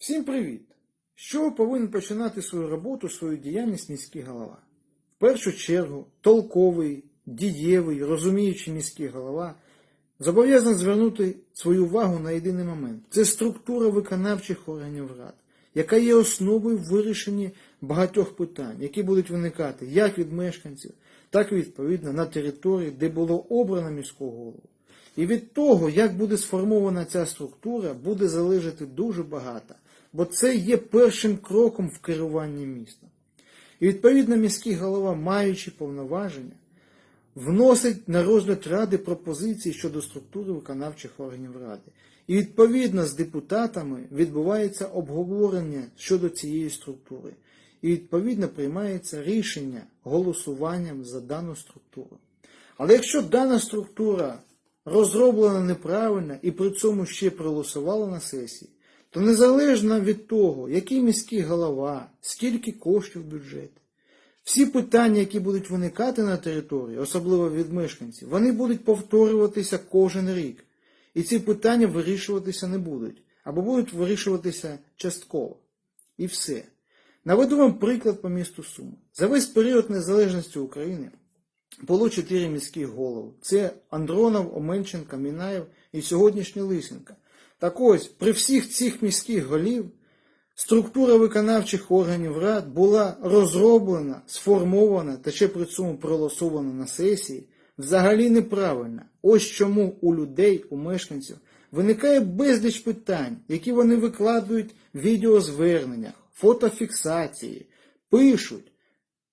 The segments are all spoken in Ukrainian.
Всім привіт! З чого повинен починати свою роботу, свою діяльність міський голова? В першу чергу, толковий, дієвий, розуміючий міський голова зобов'язаний звернути свою увагу на єдиний момент. Це структура виконавчих органів рад, яка є основою в вирішенні багатьох питань, які будуть виникати як від мешканців, так і відповідно на території, де було обрано міського голову. І від того, як буде сформована ця структура, буде залежати дуже багато, бо це є першим кроком в керуванні містом. І відповідно міський голова, маючи повноваження, вносить на розгляд ради пропозиції щодо структури виконавчих органів ради. І відповідно з депутатами відбувається обговорення щодо цієї структури. І відповідно приймається рішення голосуванням за дану структуру. Але якщо дана структура розроблена неправильно і при цьому ще проголосувала на сесії, то незалежно від того, який міський голова, скільки коштів бюджет, всі питання, які будуть виникати на території, особливо від мешканців, вони будуть повторюватися кожен рік. І ці питання вирішуватися не будуть, або будуть вирішуватися частково. І все. Наведу вам приклад по місту Суми. За весь період незалежності України було чотири міських голови. Це Андронов, Оменченка, Мінаєв і сьогоднішній Лисенка. Так ось, при всіх цих міських голів структура виконавчих органів рад була розроблена, сформована та ще при цьому проголосована на сесії взагалі неправильно. Ось чому у людей, у мешканців виникає безліч питань, які вони викладують в відеозверненнях, фотофіксації, пишуть.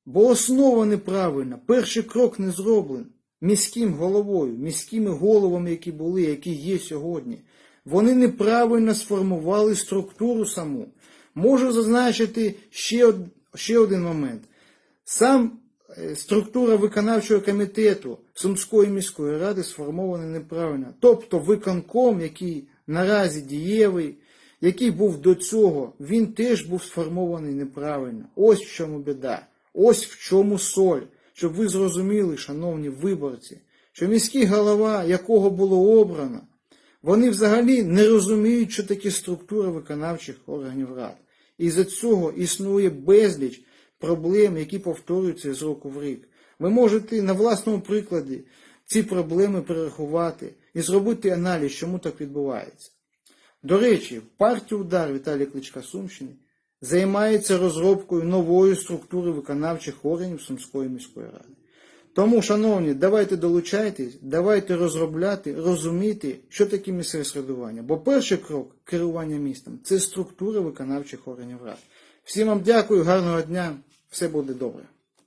Бо основа неправильна, перший крок не зроблений міським головою, міськими головами, які були, які є сьогодні. Вони неправильно сформували структуру саму. Можу зазначити ще, ще один момент. Сам е, структура виконавчого комітету Сумської міської ради сформована неправильно. Тобто виконком, який наразі дієвий, який був до цього, він теж був сформований неправильно. Ось в чому біда. Ось в чому соль, щоб ви зрозуміли, шановні виборці, що міський голова, якого було обрано, вони взагалі не розуміють, що таке структура виконавчих органів рад. І за цього існує безліч проблем, які повторюються з року в рік. Ви можете на власному прикладі ці проблеми перерахувати і зробити аналіз, чому так відбувається. До речі, партія удар Віталій Кличка Сумщини займається розробкою нової структури виконавчих органів Сумської міської ради. Тому, шановні, давайте долучайтесь, давайте розробляти, розуміти, що таке місцеве середування. Бо перший крок керування містом це структура виконавчих органів рад. Всім вам дякую, гарного дня, все буде добре.